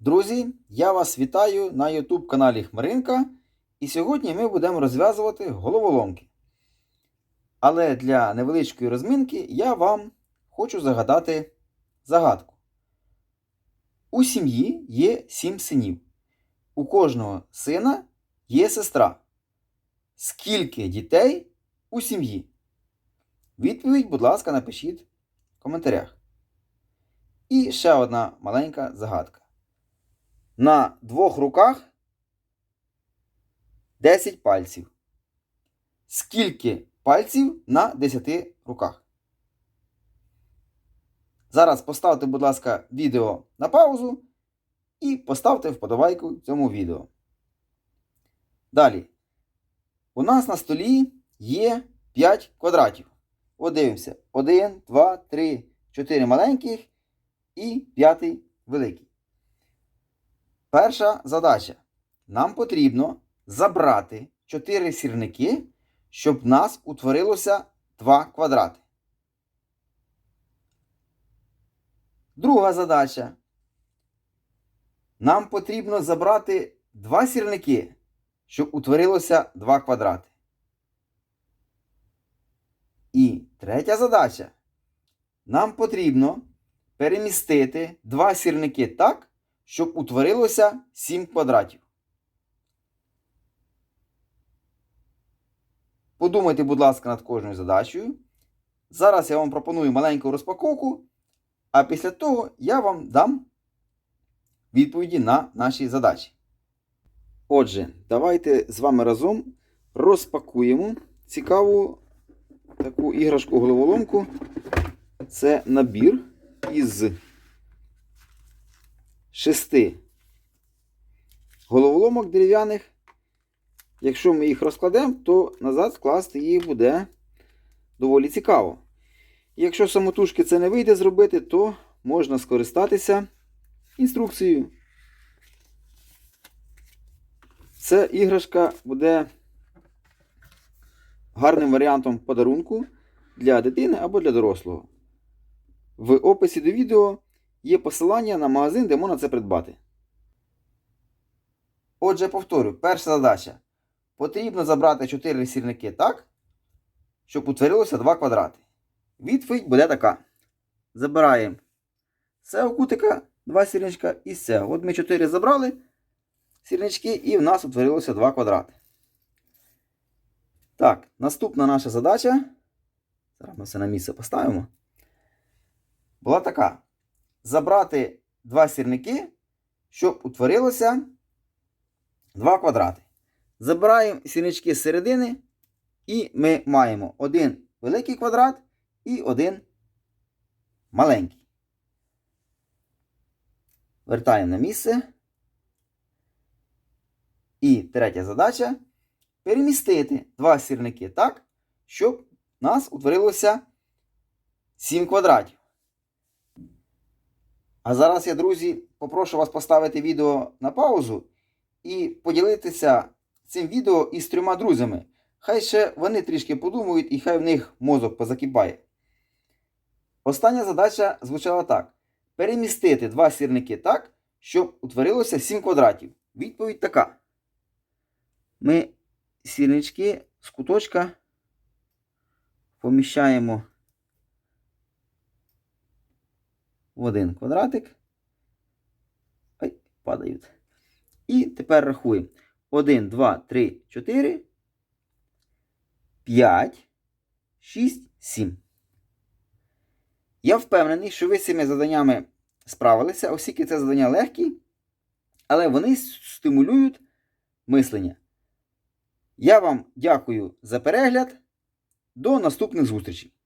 Друзі, я вас вітаю на YouTube каналі Хмаринка. І сьогодні ми будемо розв'язувати головоломки. Але для невеличкої розминки я вам хочу загадати загадку. У сім'ї є сім синів. У кожного сина є сестра. Скільки дітей у сім'ї? Відповідь, будь ласка, напишіть в коментарях. І ще одна маленька загадка. На двох руках 10 пальців. Скільки пальців на 10 руках? Зараз поставте, будь ласка, відео на паузу і поставте вподобайку цьому відео. Далі. У нас на столі є 5 квадратів. От дивимося. 1, 2, 3, 4 маленьких і п'ятий великий. Перша задача. Нам потрібно забрати 4 сірники, щоб в нас утворилося 2 квадрати. Друга задача. Нам потрібно забрати 2 сірники, щоб утворилося 2 квадрати. І третя задача. Нам потрібно перемістити 2 сірники так, щоб утворилося 7 квадратів. Подумайте, будь ласка, над кожною задачею. Зараз я вам пропоную маленьку розпаковку, а після того я вам дам відповіді на наші задачі. Отже, давайте з вами разом розпакуємо цікаву таку іграшку головоломку. Це набір із шести головоломок дерев'яних. Якщо ми їх розкладемо, то назад скласти їх буде доволі цікаво. Якщо самотужки це не вийде зробити, то можна скористатися інструкцією. Ця іграшка буде гарним варіантом подарунку для дитини або для дорослого. В описі до відео є посилання на магазин, де можна це придбати. Отже, повторю, перша задача. Потрібно забрати 4 сірники так, щоб утворилося 2 квадрати. Відповідь буде така. Забираємо з цього кутика 2 сірничка і з цього. От ми 4 забрали сірнички і в нас утворилося 2 квадрати. Так, наступна наша задача. Зараз ми все на місце поставимо. Була така. Забрати 2 сірники, щоб утворилося 2 квадрати. Забираємо сірнички з середини, і ми маємо один великий квадрат і один маленький. Вертаємо на місце. І третя задача перемістити два сірники так, щоб у нас утворилося 7 квадратів. А зараз я, друзі, попрошу вас поставити відео на паузу і поділитися цим відео із трьома друзями. Хай ще вони трішки подумають і хай в них мозок позакипає. Остання задача звучала так: перемістити два сірники так, щоб утворилося 7 квадратів. Відповідь така. Ми сірнички з куточка поміщаємо в один квадратик. Ай, падають. І тепер рахуємо. 1, 2, 3, 4, 5, 6, 7. Я впевнений, що ви з цими заданнями справилися, оскільки це завдання легкі, але вони стимулюють мислення. Я вам дякую за перегляд. До наступних зустрічей!